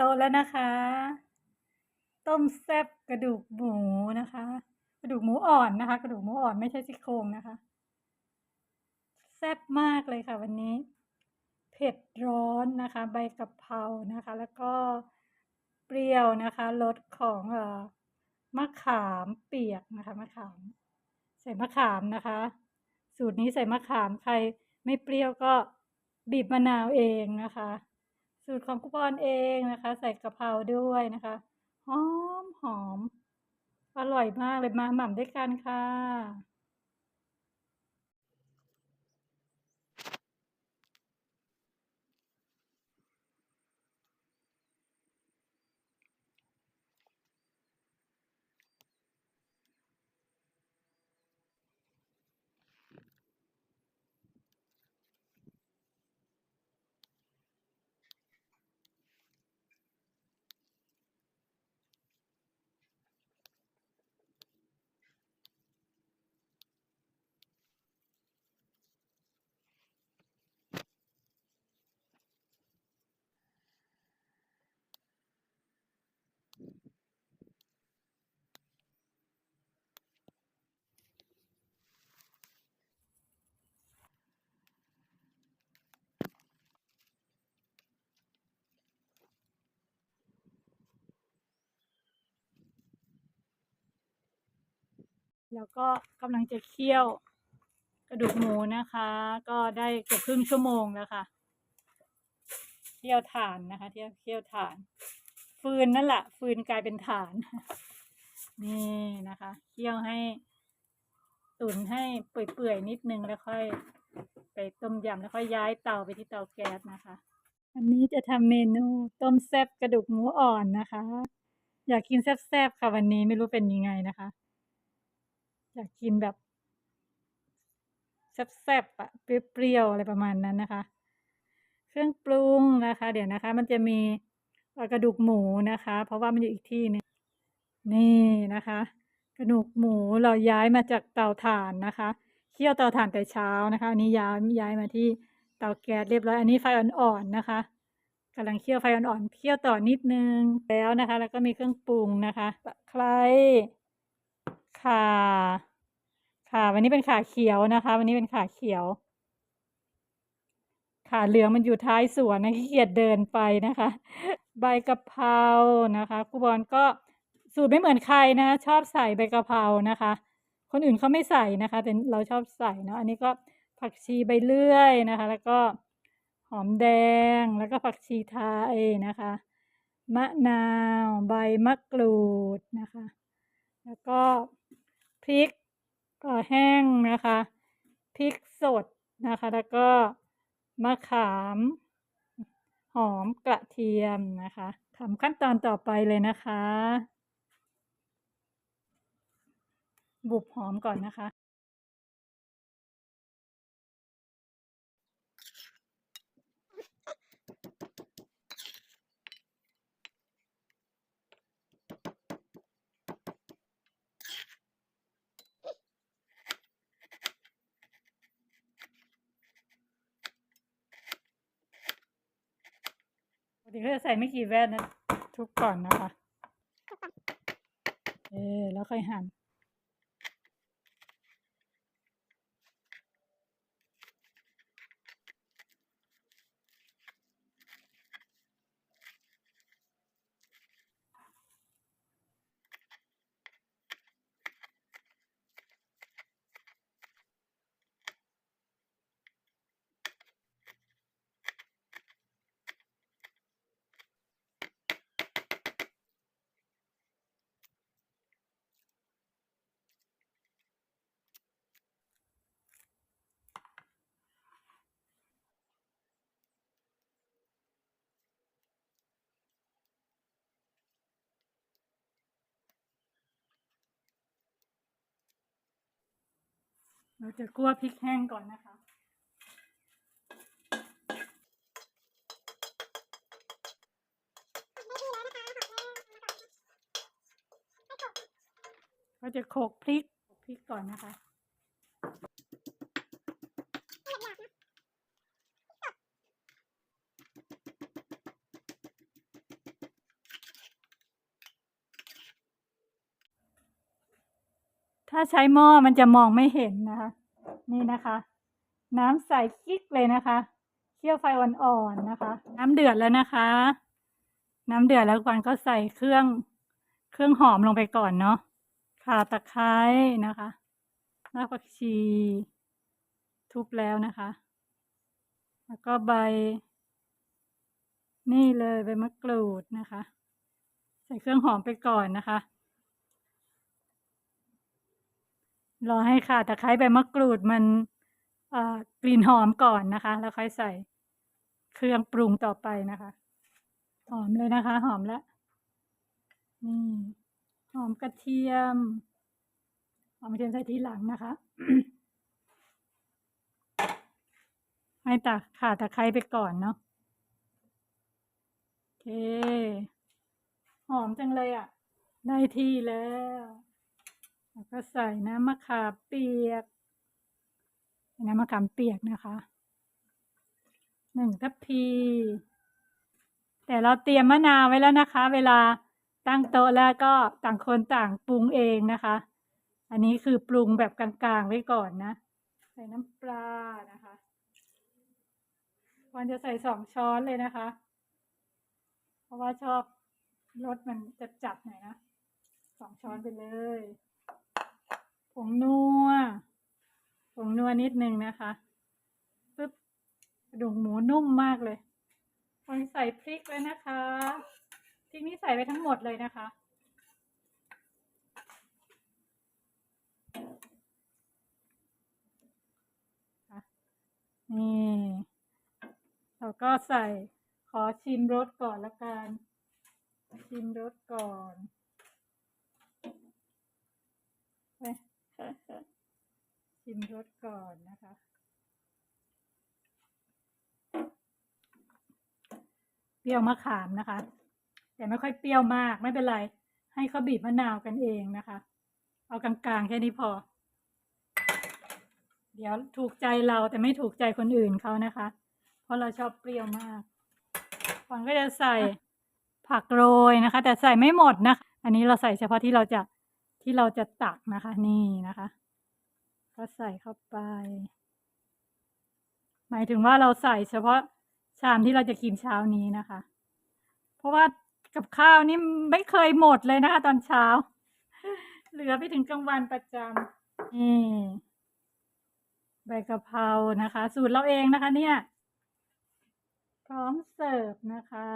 โต๊ะแล้วนะคะ ต้มแซ่บกระดูกหมูนะคะ กระดูกหมูอ่อนนะคะ กระดูกหมูอ่อนไม่ใช่ซี่โครงนะคะ แซ่บมากเลยค่ะ วันนี้ เผ็ดร้อนนะคะ ใบกะเพรานะคะ แล้วก็เปรี้ยวนะคะรสของเอ่อมะขามเปียกนะคะมะขาม ใส่มะขามนะคะ สูตรนี้ใส่มะขามใครไม่เปรี้ยวก็บีบมะนาวเองนะคะ สูตรของกุปอนเองนะคะ ใส่กะเพราด้วยนะคะหอมหอมอร่อยมากเลยมาหม่ำด้วยกันค่ะ แล้วก็กำลังจะเคี่ยวกระดูกหมูนะคะ ก็ได้เกือบครึ่งชั่วโมงแล้วค่ะเคี่ยวถ่านนะคะเที่ยวเคี่ยวถ่าน ฟืนนั่นแหละฟืนกลายเป็นถ่าน นี่นะคะเคี่ยวให้ ตุ๋นให้เปื่อยๆนิดนึงแล้วค่อย ไปต้มยำแล้วค่อยย้ายเตาไปที่เตาแก๊สนะคะอันนี้จะทำเมนูต้มแซ่บกระดูกหมูอ่อนนะคะ อยากกินแซ่บๆค่ะวันนี้ไม่รู้เป็นยังไงนะคะ อยากกินแบบแซ่บๆอะเปรี้ยวๆอะไรประมาณนั้นนะคะ เครื่องปรุงนะคะ เดี๋ยวนะคะ มันจะมีกระดูกหมูนะคะ เพราะว่ามันอยู่อีกที่นึงนี่นะคะ กระดูกหมูเราย้ายมาจากเตาถ่านนะคะเคี่ยวเตาถ่านแต่เช้านะคะอันนี้ย้ายย้ายมาที่เตาแก๊สเรียบร้อยอันนี้ไฟอ่อนๆนะคะกำลังเคี่ยวไฟอ่อนๆเคี่ยวต่อนิดนึงแล้วนะคะ แล้วก็มีเครื่องปรุงนะคะตะไคร้ข่า ข่าวันนี้เป็นขาเขียวนะคะ วันนี้เป็นขาเขียว ขาเหลืองมันอยู่ท้ายสวนนะขี้เกียจเดินไปนะคะ ใบกะเพรานะคะครูบอลก็สูตรไม่เหมือนใครนะ ชอบใส่ใบกะเพรานะคะ คนอื่นเขาไม่ใส่นะคะแต่เราชอบใส่เนาะอันนี้ก็ผักชีใบเลื่อยนะคะ แล้วก็หอมแดงแล้วก็ผักชีไทยนะคะ มะนาว ใบมะกรูดนะคะ แล้วก็พริก ก็แห้งนะคะพริกสดนะคะ แล้วก็มะขาม หอมกระเทียมนะคะทำขั้นตอนต่อไปเลยนะคะ บุบหอมก่อนนะคะ กติก็จะใส่ไม่กี่แว่นนะ ทุกก่อนนะคะ เออแล้วค่อยหั่น เราจะคั่วพริกแห้งก่อนนะคะเราจะโขลกพริกโขลกพริกก่อนนะคะ เถ้าใช้หม้อมันจะมองไม่เห็นนะคะ นี่นะคะ น้ำใสกิ๊กเลยนะคะเคี่ยวไฟอ่อนๆนะคะ น้ำเดือดแล้วนะคะ น้ำเดือดแล้วกวางก็ใส่เครื่องเครื่องหอมลงไปก่อนเนาะข่าตะไคร้นะคะรากผักชี ทุบแล้วนะคะ แล้วก็ใบ นี่เลยใบมะกรูดนะคะ ใส่เครื่องหอมไปก่อนนะคะ รอให้ข่าตะไคร้ใบมะกรูดมันอ่อกลิ่นหอมก่อนนะคะ แล้วค่อยใส่เครื่องปรุงต่อไปนะคะ หอมเลยนะคะ หอมแล้วนี่หอมกระเทียม หอมกระเทียมใส่ทีหลังนะคะให้ตาข่าตะไคร้ไปก่อนเนาะโอเค หอมจังเลยอะ ได้ที่แล้ว แล้วก็ใส่น้ำมะขามเปียก น้ำมะขามเปียกนะคะหนึ่งทัพพี แต่เราเตรียมมะนาวไว้แล้วนะคะ เวลาตั้งโต๊ะแล้วก็ต่างคนต่างปรุงเองนะคะ อันนี้คือปรุงแบบกลางๆไว้ก่อนนะใส่น้ำปลานะคะควรจะใส่สองช้อนเลยนะคะ เพราะว่าชอบรสมันจะจัดหน่อยนะสองช้อนไปเลย งนัวผงนัวนิดนึงนะคะปึ๊บกระดูกหมูนุ่มมากเลยคนใส่พริกเลยนะคะพริกนี้ใส่ไปทั้งหมดเลยนะคะ นี่เราก็ใส่ขอชิมรสก่อนละกัน ชิมรสก่อนเอ้ย ชิมรสก่อนนะคะ เปรี้ยวมะขามนะคะ แต่ไม่ค่อยเปรี้ยวมากไม่เป็นไร ให้เขาบีบมะนาวกันเองนะคะ เอากลางๆแค่นี้พอ เดี๋ยวถูกใจเราแต่ไม่ถูกใจคนอื่นเขานะคะ เพราะเราชอบเปรี้ยวมากฟางก็จะใส่ผักโรยนะคะ แต่ใส่ไม่หมดนะคะ อันนี้เราใส่เฉพาะที่เราจะ ที่เราจะตักนะคะ นี่นะคะ ก็ใส่เข้าไป หมายถึงว่าเราใส่เฉพาะชามที่เราจะกินเช้านี้นะคะ เพราะว่ากับข้าวนี่ไม่เคยหมดเลยนะคะ ตอนเช้า เหลือไปถึงกลางวันประจำนี่ใบกะเพรานะคะ สูตรเราเองนะคะ เนี่ย พร้อมเสิร์ฟนะคะ